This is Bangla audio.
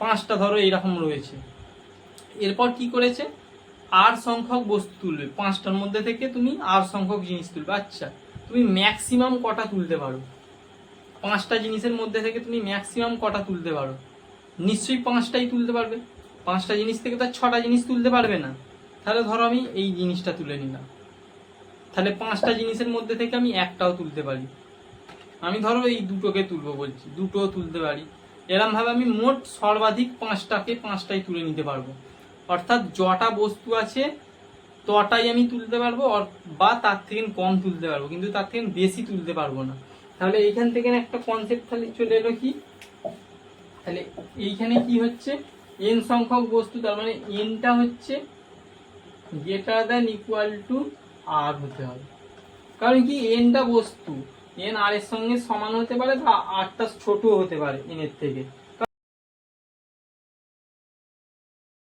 পাঁচটা ধরো এইরকম রয়েছে। এরপর কি করেছে? আর সংখ্যক বস্তু তুলবে। পাঁচটার মধ্যে থেকে তুমি আর সংখ্যক জিনিস তুলবে। আচ্ছা তুমি ম্যাক্সিমাম কটা তুলতে পারো? পাঁচটা জিনিসের মধ্যে থেকে তুমি ম্যাক্সিমাম কটা তুলতে পারো? নিশ্চয়ই পাঁচটাই তুলতে পারবে। পাঁচটা জিনিস থেকে তো ছটা জিনিস তুলতে পারবে না। তাহলে ধরো আমি এই জিনিসটা তুলে নিলাম। তাহলে পাঁচটা জিনিসের মধ্যে থেকে আমি একটাও তুলতে পারি। আমি ধরো এই দুটোকে তুলবো বলছি। দুটোও তুলতে পারি। এরম ভাবে আমি মোট সর্বাধিক পাঁচটাকে পাঁচটাই তুলে নিতে পারব। অর্থাৎ যটা বস্তু আছে, তটাই আমি তুলতে পারব বা তার থেকে কম তুলতে পারব, কিন্তু তার থেকে বেশি তুলতে পারব না। তাহলে এইখান থেকে একটা কনসেপ্ট তাহলে চলে এলো কি? তাহলে এইখানে কি হচ্ছে? এন সংখ্যক বস্তু, তার মানে এনটা হচ্ছে গ্রেটার দ্যান ইকুয়াল টু আর হতে হবে। কারণ কি? এনটা বস্তু। এন আর এর সঙ্গে সমান হতে পারে বা আটটা ছোট হতে পারে এন এর থেকে।